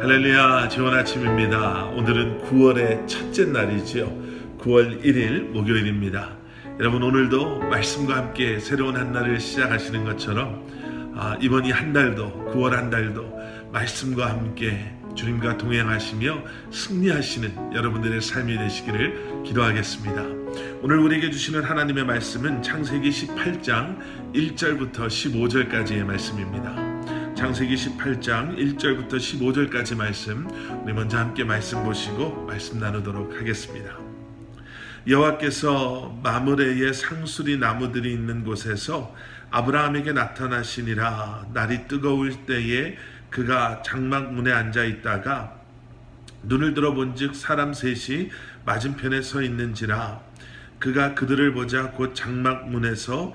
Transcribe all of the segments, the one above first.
할렐루야 좋은 아침입니다. 오늘은 9월의 첫째 날이지요. 9월 1일 목요일입니다. 여러분 오늘도 말씀과 함께 새로운 한 날을 시작하시는 것처럼 아, 이번 이 한 달도 9월 한 달도 말씀과 함께 주님과 동행하시며 승리하시는 여러분들의 삶이 되시기를 기도하겠습니다. 오늘 우리에게 주시는 하나님의 말씀은 창세기 18장 1절부터 15절까지의 말씀입니다. 창세기 18장 1절부터 15절까지 말씀 우리 먼저 함께 말씀 보시고 말씀 나누도록 하겠습니다. 여호와께서 마므레의 상수리 나무들이 있는 곳에서 아브라함에게 나타나시니라 날이 뜨거울 때에 그가 장막 문에 앉아 있다가 눈을 들어본즉 사람 셋이 맞은편에 서 있는지라 그가 그들을 보자 곧 장막 문에서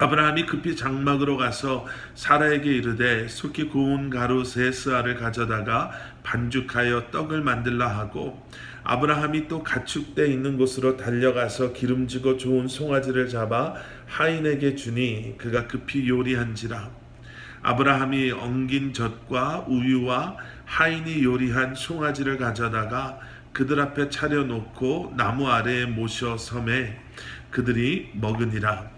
아브라함이 급히 장막으로 가서 사라에게 이르되 속히 고운 가루 세 스아를 가져다가 반죽하여 떡을 만들라 하고 아브라함이 또 가축대 있는 곳으로 달려가서 기름지고 좋은 송아지를 잡아 하인에게 주니 그가 급히 요리한지라. 아브라함이 엉긴 젖과 우유와 하인이 요리한 송아지를 가져다가 그들 앞에 차려놓고 나무 아래에 모셔 섬에 그들이 먹으니라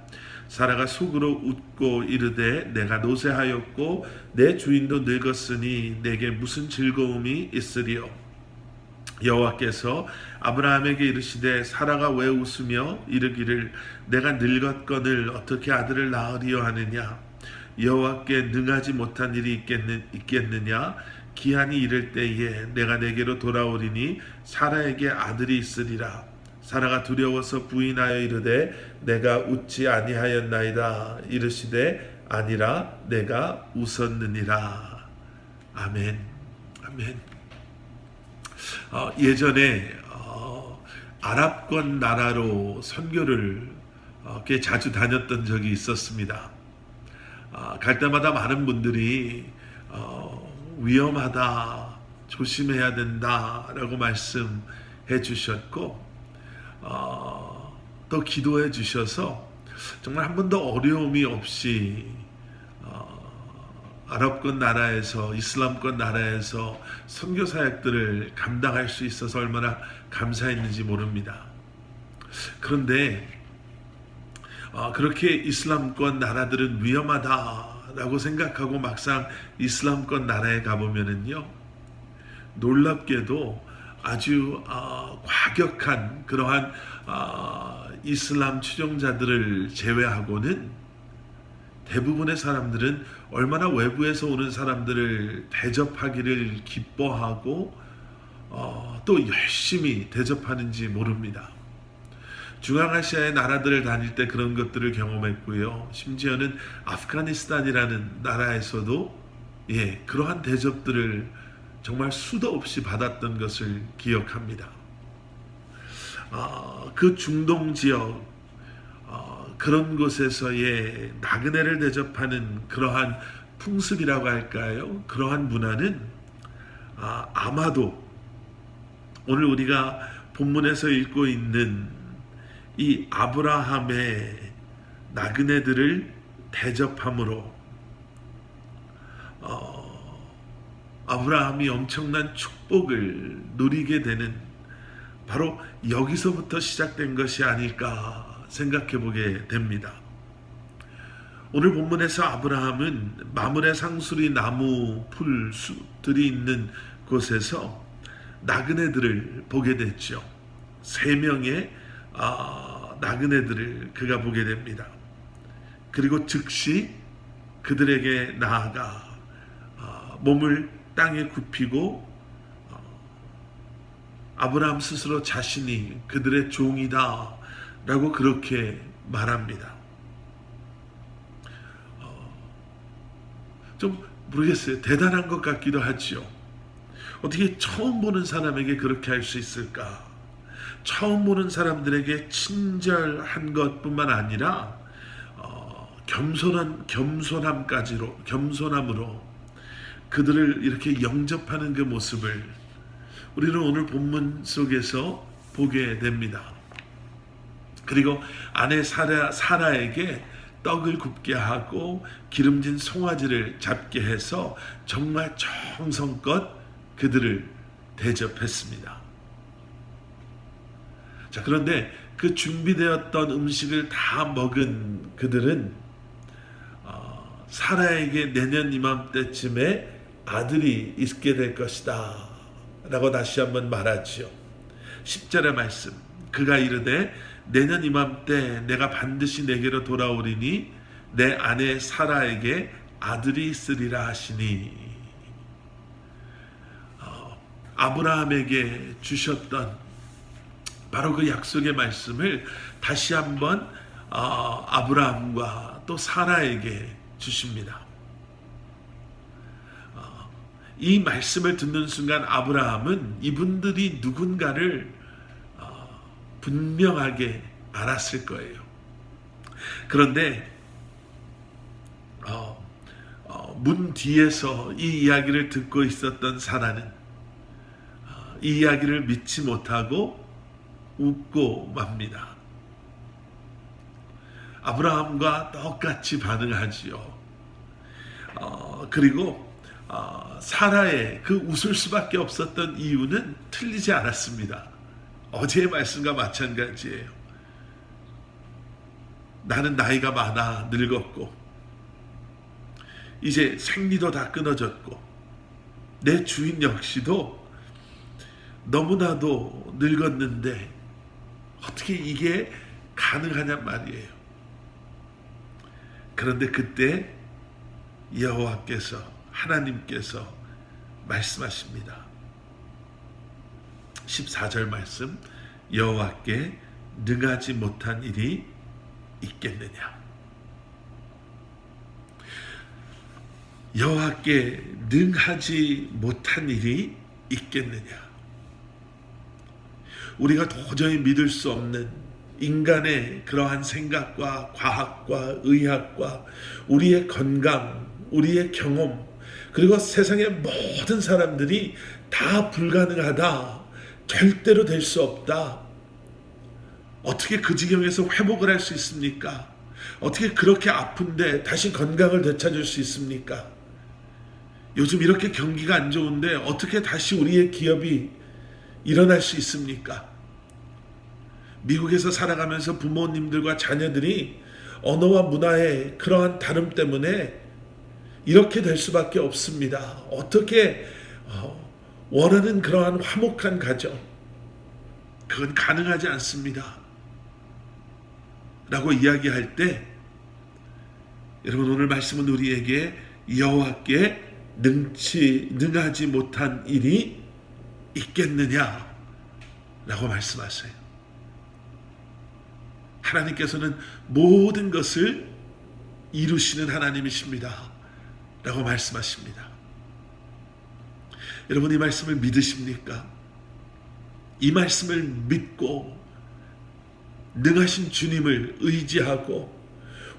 사라가 속으로 웃고 이르되 내가 노쇠하였고 내 주인도 늙었으니 내게 무슨 즐거움이 있으리요? 여호와께서 아브라함에게 이르시되 사라가 왜 웃으며 이르기를 내가 늙었거늘 어떻게 아들을 낳으리요 하느냐? 여호와께 능하지 못한 일이 있겠느, 있겠느냐? 기한이 이를 때에 내가 내게로 돌아오리니 사라에게 아들이 있으리라 사라가 두려워서 부인하여 이르되 내가 웃지 아니하였나이다. 이르시되 아니라 내가 웃었느니라. 아멘. 아멘. 어, 예전에 어, 아랍권 나라로 선교를 어, 꽤 자주 다녔던 적이 있었습니다. 아, 갈 때마다 많은 분들이 어, 위험하다 조심해야 된다라고 말씀해 주셨고 어, 또 기도해 주셔서 정말 한 번도 어려움이 없이 어, 아랍권 나라에서 이슬람권 나라에서 선교 사역들을 감당할 수 있어서 얼마나 감사했는지 모릅니다. 그런데 어, 그렇게 이슬람권 나라들은 위험하다라고 생각하고 막상 이슬람권 나라에 가보면은요 놀랍게도 아주 어, 과격한 그러한 어, 이슬람 추종자들을 제외하고는 대부분의 사람들은 얼마나 외부에서 오는 사람들을 대접하기를 기뻐하고 어, 또 열심히 대접하는지 모릅니다. 중앙아시아의 나라들을 다닐 때 그런 것들을 경험했고요. 심지어는 아프가니스탄이라는 나라에서도 예, 그러한 대접들을 정말 수도 없이 받았던 것을 기억합니다. 어, 그 중동 지역 어, 그런 곳에서의 나그네를 대접하는 그러한 풍습이라고 할까요? 그러한 문화는 아, 아마도 오늘 우리가 본문에서 읽고 있는 이 아브라함의 나그네들을 대접함으로 어, 아브라함이 엄청난 축복을 누리게 되는 바로 여기서부터 시작된 것이 아닐까 생각해 보게 됩니다. 오늘 본문에서 아브라함은 마물의 상수리 나무 풀들이 있는 곳에서 나그네들을 보게 됐죠. 세 명의 아, 나그네들을 그가 보게 됩니다. 그리고 즉시 그들에게 나아가 어, 몸을 땅에 굽히고 어, 아브라함 스스로 자신이 그들의 종이다 라고 그렇게 말합니다. 어, 좀 모르겠어요. 대단한 것 같기도 하지요. 어떻게 처음 보는 사람에게 그렇게 할 수 있을까? 처음 보는 사람들에게 친절한 것뿐만 아니라 어, 겸손한 겸손함까지로 겸손함으로 그들을 이렇게 영접하는 그 모습을 우리는 오늘 본문 속에서 보게 됩니다. 그리고 아내 사라, 사라에게 떡을 굽게 하고 기름진 송아지를 잡게 해서 정말 정성껏 그들을 대접했습니다. 자, 그런데 그 준비되었던 음식을 다 먹은 그들은 어, 사라에게 내년 이맘때쯤에 아들이 있게 될 것이다. 라고 다시 한번 말하지요. 10절의 말씀. 그가 이르되 내년 이맘때 내가 반드시 내게로 돌아오리니 내 아내 사라에게 아들이 있으리라 하시니 어, 아브라함에게 주셨던 바로 그 약속의 말씀을 다시 한번 어, 아브라함과 또 사라에게 주십니다. 어, 이 말씀을 듣는 순간 아브라함은 이분들이 누군가를 어, 분명하게 알았을 거예요. 그런데 어, 어, 문 뒤에서 이 이야기를 듣고 있었던 사라는 어, 이 이야기를 믿지 못하고 웃고 맙니다. 아브라함과 똑같이 반응하지요. 어, 그리고 어, 사라의 그 웃을 수밖에 없었던 이유는 틀리지 않았습니다. 어제의 말씀과 마찬가지예요. 나는 나이가 많아 늙었고 이제 생리도 다 끊어졌고 내 주인 역시도 너무나도 늙었는데 어떻게 이게 가능하냔 말이에요. 그런데 그때 여호와께서 하나님께서 말씀하십니다. 14절 말씀 여호와께 능하지 못한 일이 있겠느냐? 여호와께 능하지 못한 일이 있겠느냐? 우리가 도저히 믿을 수 없는 인간의 그러한 생각과 과학과 의학과 우리의 건강, 우리의 경험, 그리고 세상의 모든 사람들이 다 불가능하다. 절대로 될 수 없다. 어떻게 그 지경에서 회복을 할 수 있습니까? 어떻게 그렇게 아픈데 다시 건강을 되찾을 수 있습니까? 요즘 이렇게 경기가 안 좋은데 어떻게 다시 우리의 기업이 일어날 수 있습니까? 미국에서 살아가면서 부모님들과 자녀들이 언어와 문화의 그러한 다름 때문에 이렇게 될 수밖에 없습니다. 어떻게 어, 원하는 그러한 화목한 가정 그건 가능하지 않습니다. 라고 이야기할 때 여러분 오늘 말씀은 우리에게 여호와께 능치 능하지 못한 일이 있겠느냐 라고 말씀하세요. 하나님께서는 모든 것을 이루시는 하나님이십니다. 라고 말씀하십니다. 여러분 이 말씀을 믿으십니까? 이 말씀을 믿고 능하신 주님을 의지하고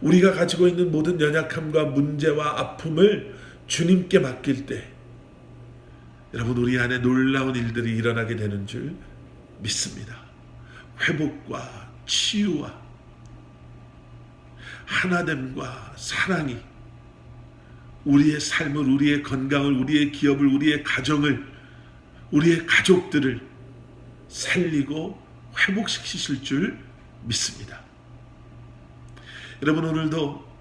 우리가 가지고 있는 모든 연약함과 문제와 아픔을 주님께 맡길 때 여러분 우리 안에 놀라운 일들이 일어나게 되는 줄 믿습니다. 회복과 치유와 하나됨과 사랑이 우리의 삶을, 우리의 건강을, 우리의 기업을, 우리의 가정을, 우리의 가족들을 살리고 회복시키실 줄 믿습니다. 여러분 오늘도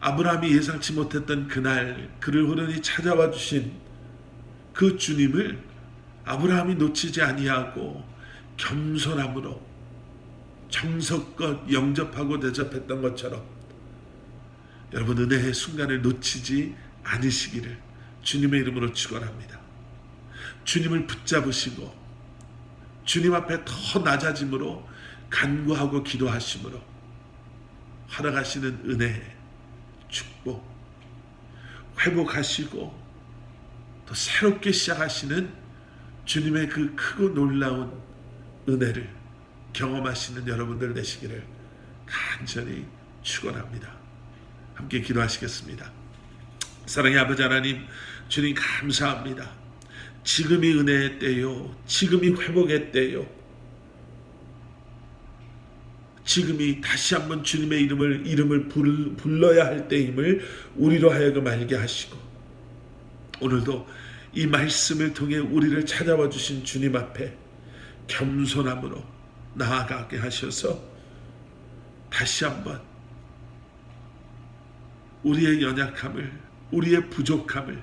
아브라함이 예상치 못했던 그날 그를 호련히 찾아와 주신 그 주님을 아브라함이 놓치지 아니하고 겸손함으로 정석껏 영접하고 대접했던 것처럼 여러분 은혜의 순간을 놓치지 않으시기를 주님의 이름으로 축원합니다. 주님을 붙잡으시고 주님 앞에 더 낮아짐으로 간구하고 기도하심으로 허락하시는 은혜, 축복, 회복하시고 또 새롭게 시작하시는 주님의 그 크고 놀라운 은혜를 경험하시는 여러분들 되시기를 간절히 축원합니다. 함께 기도하시겠습니다. 사랑의 아버지 하나님, 주님 감사합니다. 지금이 은혜의 때요, 지금이 회복의 때요. 지금이 다시 한번 주님의 이름을 이름을 불러야 할 때임을 우리로 하여금 알게 하시고 오늘도 이 말씀을 통해 우리를 찾아와 주신 주님 앞에 겸손함으로 나아가게 하셔서 다시 한번 우리의 연약함을 우리의 부족함을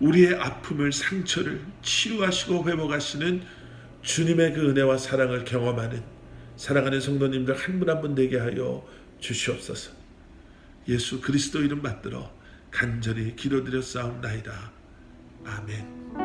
우리의 아픔을 상처를 치유하시고 회복하시는 주님의 그 은혜와 사랑을 경험하는 사랑하는 성도님들 한 분 한분 되게 하여 주시옵소서. 예수 그리스도 이름 받들어 간절히 기도드렸사옵나이다. 아멘.